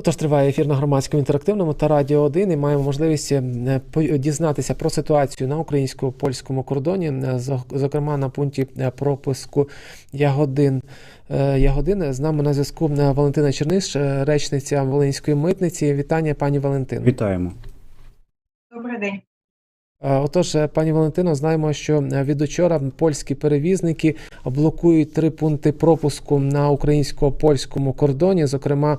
Отож, триває ефір на громадському інтерактивному та Радіо 1 і маємо можливість е, по- дізнатися про ситуацію на українсько-польському кордоні, е, зокрема на пункті е, пропуску Ягодин. Е, Ягодин з нами на зв'язку е, Валентина Черниш, е, речниця Волинської митниці. Вітання, пані Валентино. Вітаємо. Добрий день. Е, Отож, е, пані Валентино, знаємо, що е, від учора польські перевізники блокують три пункти пропуску на українсько-польському кордоні. Зокрема,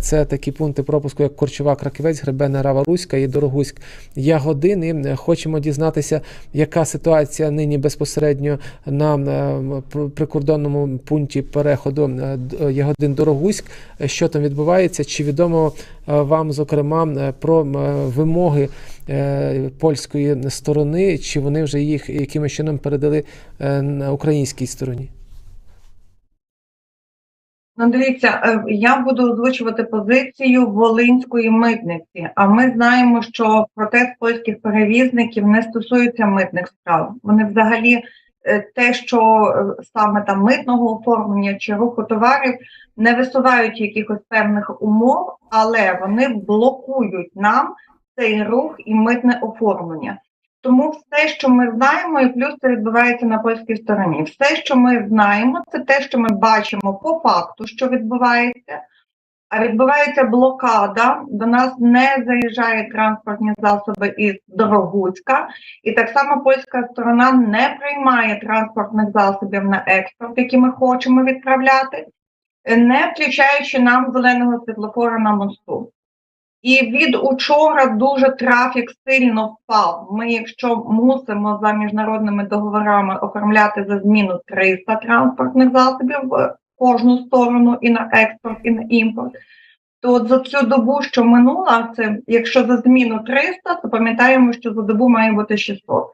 це такі пункти пропуску, як Корчова, Краківець, Гребена, Рава Руська і Дорогуськ Ягодин. І хочемо дізнатися, яка ситуація нині безпосередньо на прикордонному пункті переходу Ягодин Дорогуськ. Що там відбувається? Чи відомо вам, зокрема, е, про е, вимоги е, польської сторони, чи вони вже їх якимось чином передали е, на українській стороні? Ну, дивіться, е, я буду озвучувати позицію Волинської митниці. А ми знаємо, що протест польських перевізників не стосується митних справ. Вони взагалі е, те, що е, саме там митного оформлення чи руху товарів, не висувають якихось певних умов, але вони блокують нам цей рух і митне оформлення. Тому все, що ми знаємо, і плюс це відбувається на польській стороні. Все, що ми знаємо, це те, що ми бачимо по факту, що відбувається. Відбувається блокада. До нас не заїжджають транспортні засоби із Дорогуцька, і так само польська сторона не приймає транспортних засобів на експорт, які ми хочемо відправляти, не включаючи нам зеленого світлофора на мосту. І від учора дуже трафік сильно впав. Ми, якщо мусимо за міжнародними договорами оформляти за зміну 300 транспортних засобів кожну сторону і на експорт, і на імпорт, то от за цю добу, що минула, це якщо за зміну 300, то пам'ятаємо, що за добу має бути 600.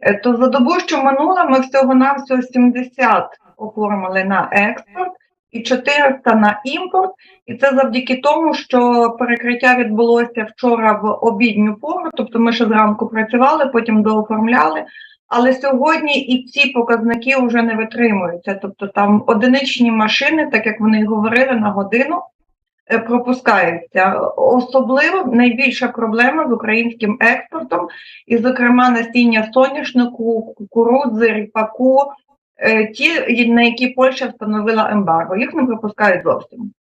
Е, То за добу, що минула, ми всього-навсього 70 оформили на експорт і 400 на імпорт. І це завдяки тому, що перекриття відбулося вчора в обідню пору, тобто ми ще зранку працювали, потім дооформляли. Але сьогодні і ці показники вже не витримуються. Тобто там одиничні машини, так як вони говорили на годину, е, пропускаються. Особливо найбільша проблема з українським експортом, і, зокрема, насіння соняшнику, кукурудзи, ріпаку, е, ті, на які Польща встановила ембарго. Їх не пропускають зовсім.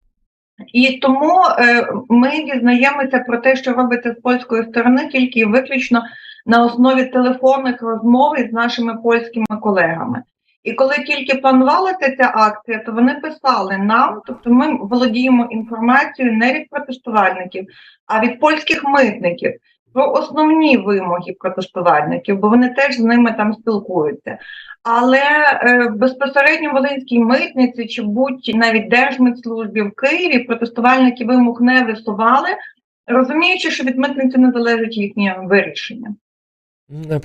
І тому е, ми дізнаємося про те, що робиться з польської сторони, тільки виключно на основі телефонних розмов із нашими польськими колегами. І коли тільки планувалася ця акція, то вони писали нам, тобто ми володіємо інформацією не від протестувальників, а від польських митників про основні вимоги протестувальників, бо вони теж з ними там спілкуються. Але е, безпосередньо в Волинській митниці чи будь навіть Держмитслужбі в Києві протестувальники вимог не висували, розуміючи, що від митниці не залежить їхнє вирішення.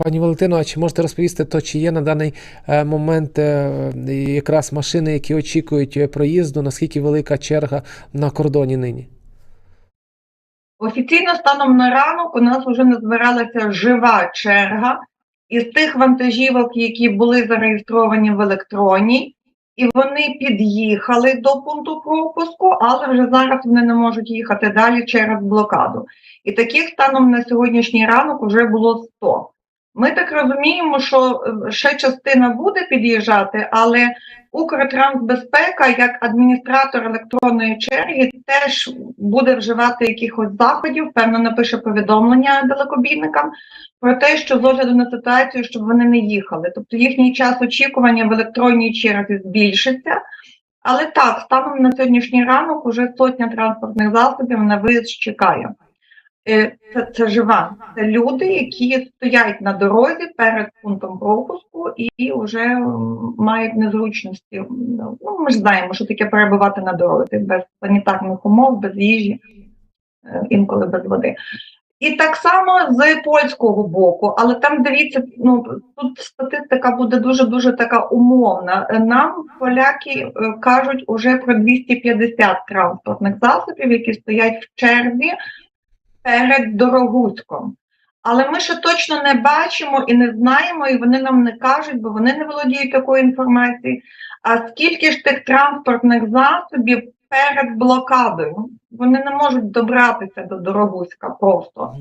Пані Валентино, а чи можете розповісти, то чи є на даний е, момент е, якраз машини, які очікують е, проїзду, наскільки велика черга на кордоні нині? Офіційно станом на ранок у нас вже не збиралася жива черга із тих вантажівок, які були зареєстровані в електронній, і вони під'їхали до пункту пропуску, але вже зараз вони не можуть їхати далі через блокаду. І таких станом на сьогоднішній ранок вже було 100. Ми так розуміємо, що е, ще частина буде під'їжджати, але Укртрансбезпека, як адміністратор електронної черги, теж буде вживати якихось заходів, певно, напише повідомлення далекобійникам про те, що з огляду на ситуацію, щоб вони не їхали. Тобто їхній час очікування в електронній черзі збільшиться. Але так, станом на сьогоднішній ранок уже сотня транспортних засобів на виїзд чекає. Е, Це, це жива. Це люди, які стоять на дорозі перед пунктом пропуску і вже мають незручності. Ну, ми ж знаємо, що таке перебувати на дорозі без санітарних умов, без їжі, е, інколи без води. І так само з польського боку, але там дивіться, ну тут статистика буде дуже дуже така умовна. Нам поляки е, кажуть уже про 250 транспортних засобів, які стоять в черзі перед Дорогуцьком. Але ми ще точно не бачимо і не знаємо, і вони нам не кажуть, бо вони не володіють такою інформацією. А скільки ж тих транспортних засобів перед блокадою. Вони не можуть добратися до Дорогуська просто.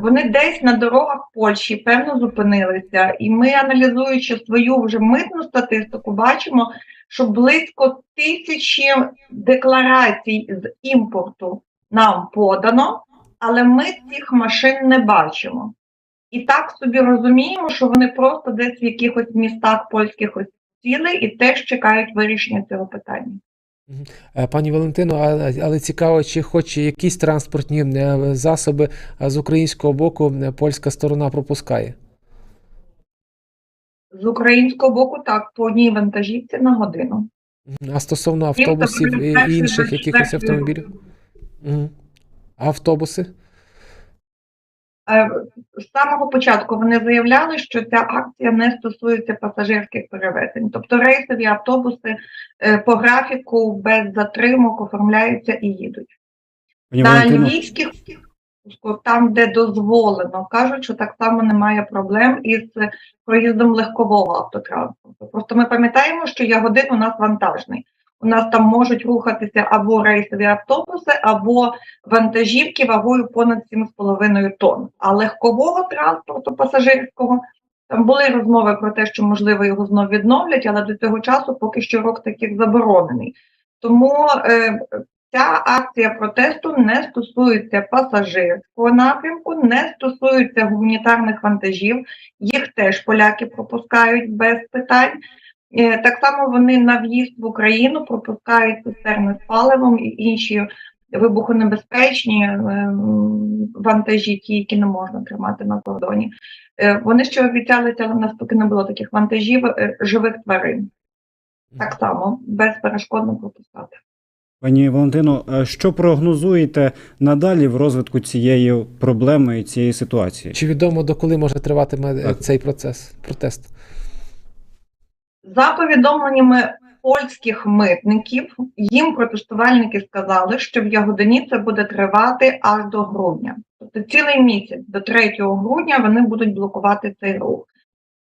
Вони десь на дорогах Польщі певно зупинилися, і ми, аналізуючи свою вже митну статистику, бачимо, що близько тисячі декларацій з імпорту нам подано, але ми цих машин не бачимо. І так собі розуміємо, що вони просто десь в якихось містах польських ось і теж чекають вирішення цього питання. Е, Пані Валентино, але цікаво, чи хоч якісь транспортні е, засоби е, з українського боку польська сторона пропускає? З українського боку, так, по одній вантажівці на годину. А стосовно автобусів і інших якихось автомобілів? Автобуси? Е, З самого початку вони заявляли, що ця акція не стосується пасажирських перевезень, тобто рейсові автобуси е, по графіку без затримок оформляються і їдуть. На львівських там, де дозволено, кажуть, що так само немає проблем із проїздом легкового автотранспорту. Просто ми пам'ятаємо, що Ягодин у нас вантажний. У нас там можуть рухатися або рейсові автобуси, або вантажівки вагою понад 7,5 тонн. А легкового транспорту пасажирського там були розмови про те, що можливо його знов відновлять, але до цього часу поки що рух таких заборонений. Тому е, Ця акція протесту не стосується пасажирського напрямку, не стосується гуманітарних вантажів. Їх теж поляки пропускають без питань. Е, Так само вони на в'їзд в Україну пропускають цистерни з паливом і інші вибухонебезпечні е, вантажі, ті, які не можна тримати на кордоні. Е, Вони ще обіцяли, але в нас поки не було таких вантажів живих тварин. Так само безперешкодно пропускати. пані Валентино, що прогнозуєте надалі в розвитку цієї проблеми і цієї ситуації? Чи відомо доколи може триватиме е, Так. цей процес, протест? За повідомленнями польських митників, їм протестувальники сказали, що в Ягодині це буде тривати аж до грудня. Тобто цілий місяць до 3 грудня вони будуть блокувати цей рух.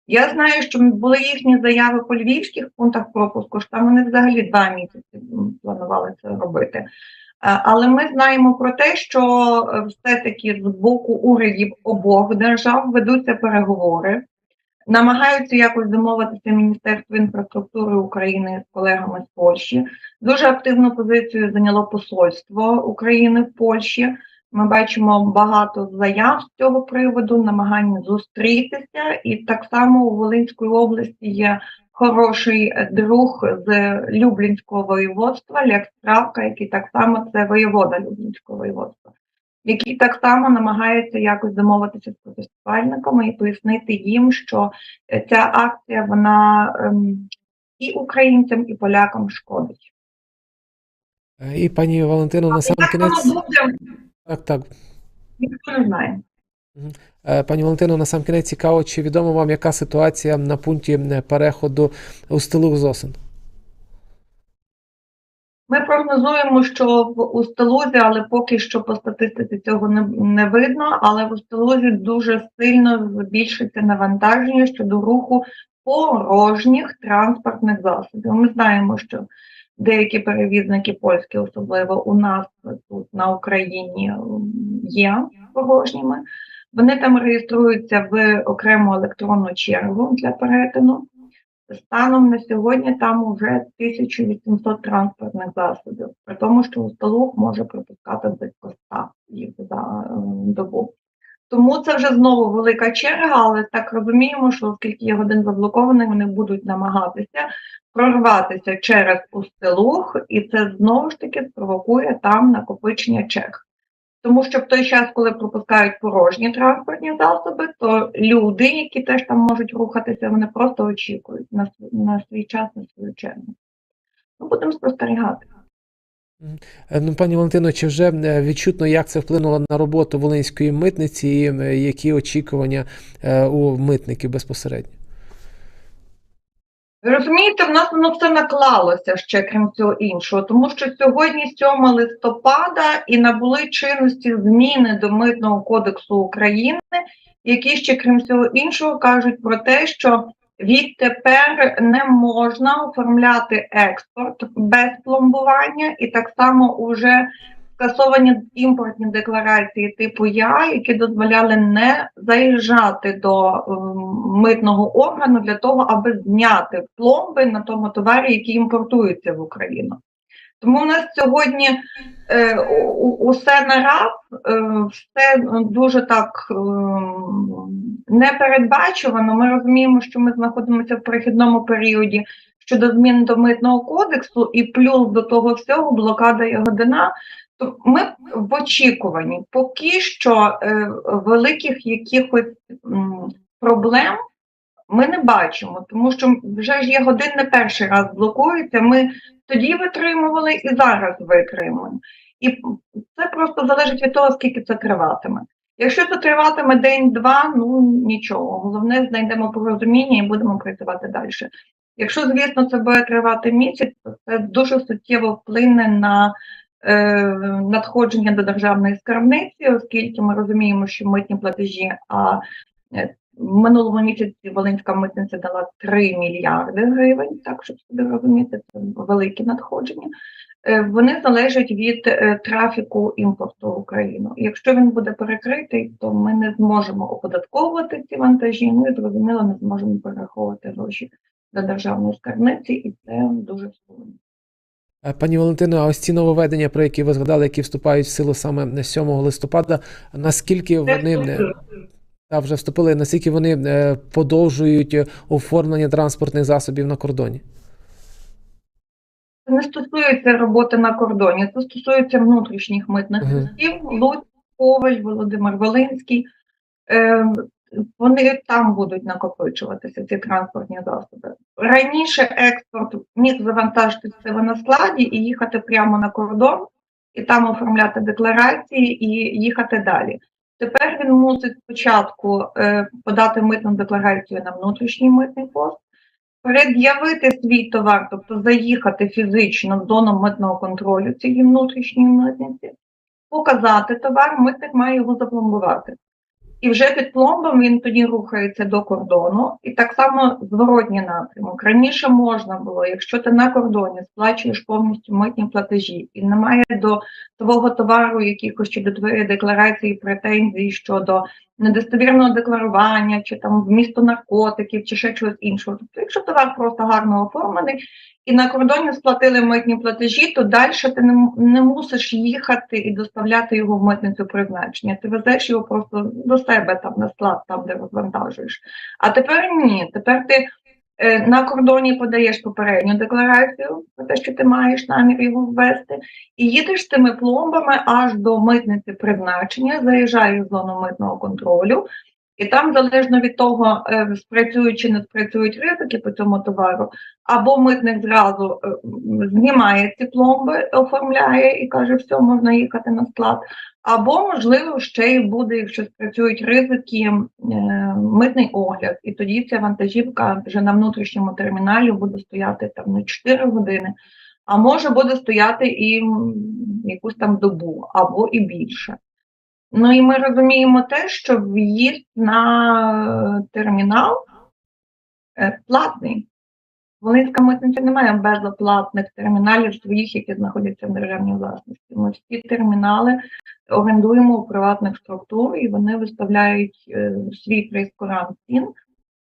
Я знаю, що були їхні заяви по львівських пунктах пропуску, що там вони взагалі два місяці планували це робити. Е, Але ми знаємо про те, що е, все-таки з боку урядів обох держав ведуться переговори намагаються якось домовитися Міністерство інфраструктури України з колегами з Польщі. Дуже активну позицію зайняло посольство України в Польщі. Ми бачимо багато заяв з цього приводу, намагання зустрітися, і так само у Волинської області є хороший друг з Люблінського воєводства, Ляк Стравка, який так само це воєвода Люблінського воєводства який так само намагається якось домовитися з протестувальниками і пояснити їм, що е, ця акція вона ем, і українцям, і полякам шкодить. Е, І пані Валентино, на сам кінець. Так, так. ніхто не знає. Е, Пані Валентино, на сам кінець цікаво, чи відомо вам, яка ситуація на пункті переходу у стилу Зосин? Ми прогнозуємо, що в Устилузі, але поки що по статистиці цього не, не видно. Але в Устилузі дуже сильно збільшиться навантаження щодо руху порожніх транспортних засобів. Ми знаємо, що деякі перевізники польські, особливо у нас тут на Україні, є порожніми. Вони там реєструються в окрему електронну чергу для перетину. Станом на сьогодні там вже 1800 транспортних засобів, при тому, що Усталух може пропускати близько 100 їх за е, добу. Тому це вже знову велика черга, але так розуміємо, що оскільки є годин заблокований, вони будуть намагатися прорватися через Устилух, і це знову ж таки спровокує там накопичення черг. Тому що в той час, коли пропускають порожні транспортні засоби, то люди, які теж там можуть рухатися, вони просто очікують на, св- на свій час, на свою чергу. Ми будемо спостерігати. Е, Ну, пані Валентино, чи вже е, відчутно, як це вплинуло на роботу Волинської митниці, і е, які очікування у митників безпосередньо? Розумієте, в нас воно все наклалося ще крім цього іншого, тому що сьогодні 7 листопада і набули чинності зміни до Митного кодексу України, які ще крім всього іншого кажуть про те, що Відтепер не можна оформляти експорт без пломбування, і так само вже скасовані імпортні декларації типу Я, які дозволяли не заїжджати до ем, митного органу для того, аби зняти пломби на тому товарі, який імпортується в Україну. Тому в нас сьогодні е, усе на раз, е, все дуже так ем, непередбачувано. Ми розуміємо, що ми знаходимося в перехідному періоді щодо змін до митного кодексу, і плюс до того всього блокада і година. То ми в очікуванні. Поки що е, великих якихось проблем ми не бачимо, тому що вже ж є годин не перший раз блокується. Ми тоді витримували і зараз витримуємо. І це просто залежить від того, скільки це триватиме. Якщо це триватиме день-два, ну нічого. Головне, знайдемо порозуміння і будемо працювати далі. Якщо, звісно, це буде тривати місяць, то це дуже суттєво вплине на надходження до державної скарбниці, оскільки ми розуміємо, що митні платежі, а е, в минулому місяці Волинська митниця дала 3 мільярди гривень, так щоб собі розуміти, це великі надходження. Е, Вони залежать від е, трафіку імпорту в Україну. Якщо він буде перекритий, то ми не зможемо оподатковувати ці вантажі. Ну і зрозуміло, не зможемо перераховувати гроші до державної скарбниці, і це дуже сумно. Е, Пані Валентино, а ось ці нововведення, про які ви згадали, які вступають в силу саме 7 листопада, наскільки вони та, вже вступили, наскільки вони е, подовжують е, оформлення транспортних засобів на кордоні? Це не стосується роботи на кордоні, це стосується внутрішніх митних Мгм. листів. Луцьк, Коваль, Володимир Волинський. Вони там будуть накопичуватися, ці транспортні засоби. Раніше експорт міг завантажити себе на складі і їхати прямо на кордон, і там оформляти декларації і їхати далі. Тепер він мусить спочатку е, подати митну декларацію на внутрішній митний пост, пред'явити свій товар, тобто заїхати фізично в зону митного контролю цієї внутрішньої митниці, показати товар, митник має його запломбувати. І вже під пломбом він тоді рухається до кордону, і так само зворотній напрямок. Раніше можна було, якщо ти на кордоні сплачуєш повністю митні платежі і немає до твого товару якихось чи до твоєї декларації претензій щодо недостовірного декларування, чи там вмісту наркотиків, чи ще чогось іншого. Тобто, якщо товар просто гарно оформлений, і на кордоні сплатили митні платежі, то далі ти не, не мусиш їхати і доставляти його в митницю призначення. Ти везеш його просто до себе там на склад, там де розвантажуєш. А тепер ні. Тепер ти на кордоні подаєш попередню декларацію про те, що ти маєш намір його ввести, і їдеш тими пломбами аж до митниці призначення, заїжджаєш в зону митного контролю. І там, залежно від того, е, спрацюють чи не спрацюють ризики по цьому товару, або митник зразу е, знімає ці пломби, оформляє і каже, все, можна їхати на склад. Або, можливо, ще й буде, якщо спрацюють ризики, е, митний огляд, і тоді ця вантажівка вже на внутрішньому терміналі буде стояти там не 4 години, а може буде стояти і якусь там добу, або і більше. Ну і ми розуміємо те, що в'їзд на е, термінал е, платний. Волинська митниця не безоплатних терміналів своїх, які знаходяться в державній власності. Ми всі термінали орендуємо у приватних структур, і вони виставляють е, свій прейскурант цін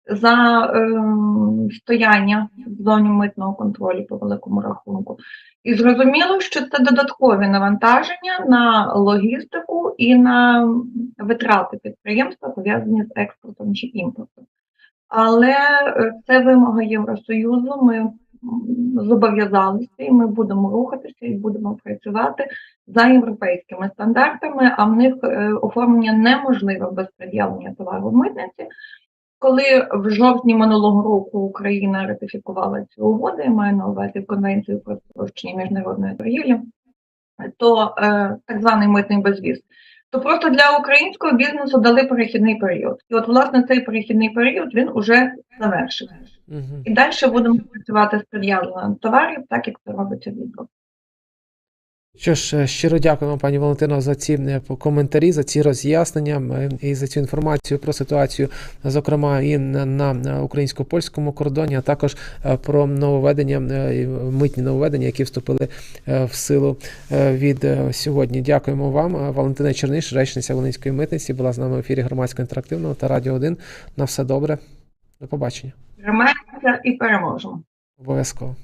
за е, стояння в зоні митного контролю по великому рахунку. І зрозуміло, що це додаткові навантаження на логістику і на витрати підприємства, пов'язані з експортом чи імпортом. Але е, це вимога Євросоюзу. Ми зобов'язалися, і ми будемо рухатися і будемо працювати за європейськими стандартами. А в них е, оформлення неможливе без пред'явлення товару в митниці. Коли в жовтні минулого року Україна ратифікувала цю угоду, я маю на увазі конвенцію про спрощення міжнародної торгівлі, то е, так званий митний безвіз, то просто для українського бізнесу дали перехідний період. І от, власне, цей перехідний період він уже завершився. Угу. І далі будемо працювати з пред'явленням товарів, так як це робиться в Європі. Що ж, е, щиро дякуємо, пані Валентино, за ці е, коментарі, за ці роз'яснення е, і за цю інформацію про ситуацію, зокрема і на, українсько-польському кордоні, а також про нововведення, митні нововведення, які вступили в силу від сьогодні. Дякуємо вам. Валентина Черниш, речниця Волинської митниці, була з нами в ефірі громадського інтерактивного та Радіо 1. На все добре. До побачення. Тримаємося і переможемо. Обов'язково.